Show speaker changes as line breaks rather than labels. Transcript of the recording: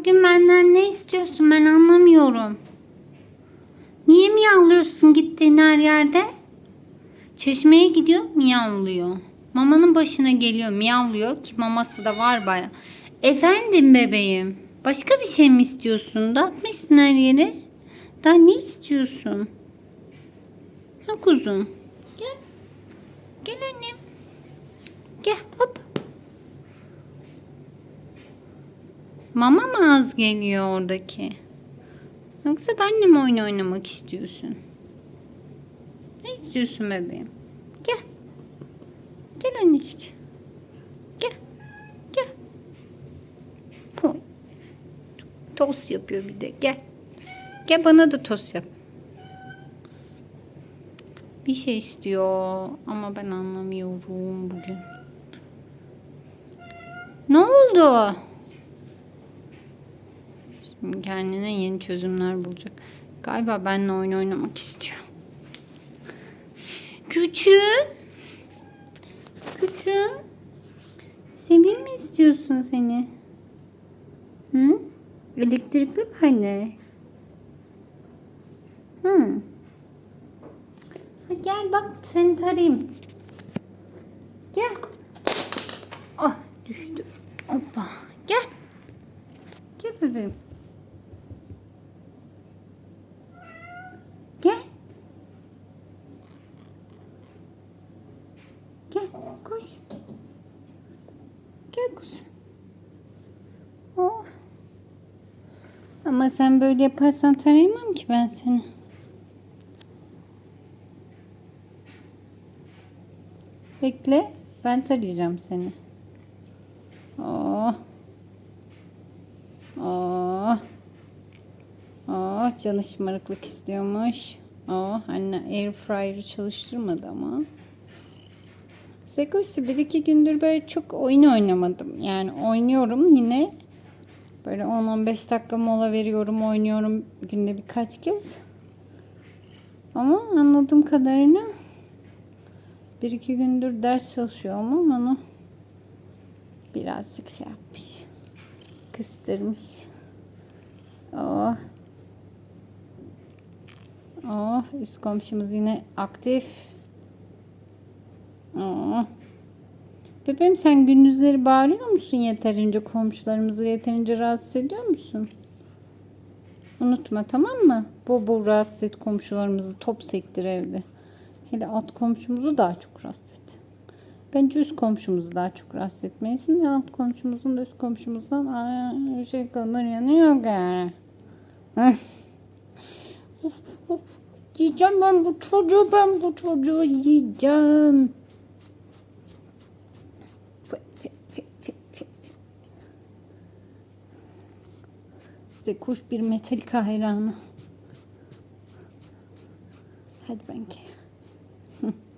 bugün benden ne istiyorsun ben anlamıyorum. Niye miyavlıyorsun gittiğin her yerde? Çeşmeye gidiyor miyavlıyor. Mamanın başına geliyor miyavlıyor ki maması da var baya. Efendim bebeğim. Başka bir şey mi istiyorsun? Dağıtmışsın her yere. Daha ne istiyorsun? Ha kuzum. Gel. Gel annem. Gel hop. Mama mı az geliyor oradaki? Yoksa benle mi oyun oynamak istiyorsun? Ne istiyorsun bebeğim? Gel. Gel annecik. Gel. Gel. Koy. Tost yapıyor bir de. Gel. Gel bana da tost yap. Bir şey istiyor ama ben anlamıyorum bugün. Ne oldu? Kendine yeni çözümler bulacak. Galiba benimle oyun oynamak istiyor. Küçüğüm. Küçüğüm. Seveyim mi istiyorsun seni? Hı? Elektrikli anne. Hı. Ha, gel bak seni tarayayım. Gel. Ah düştü. Hoppa. Gel. Gel bebeğim. Gel. Gel koş. Gel kuzum. Oh. Ama sen böyle yaparsan tarayamam ki ben seni. Bekle. Ben tarayacağım seni. Oh. Oh. Oh canı şımarıklık istiyormuş. Oh anne air fryer'ı çalıştırmadı ama. Sekoş'u bir iki gündür böyle çok oyun oynamadım. Yani oynuyorum yine. Böyle 10-15 dakika mola veriyorum oynuyorum günde birkaç kez. Ama anladığım kadarıyla bir iki gündür ders çalışıyor ama onu birazcık şey yapmış. Kıstırmış. Oh. Oh, üst komşumuz yine aktif. Oh. Bebeğim sen gündüzleri bağırıyor musun yeterince komşularımızı yeterince rahatsız ediyor musun? Unutma tamam mı? Bu bu rahatsız et komşularımızı top sektir evde. Hele alt komşumuzu daha çok rahatsız et. Bence üst komşumuzu daha çok rahatsız etmeyesin de alt komşumuzun da üst komşumuzdan aa, şey kadar yanıyor yani. Yiyeceğim ben bu çocuğu, ben bu çocuğu yiyeceğim. Size kuş bir metalika hayranı. Hadi ben ki.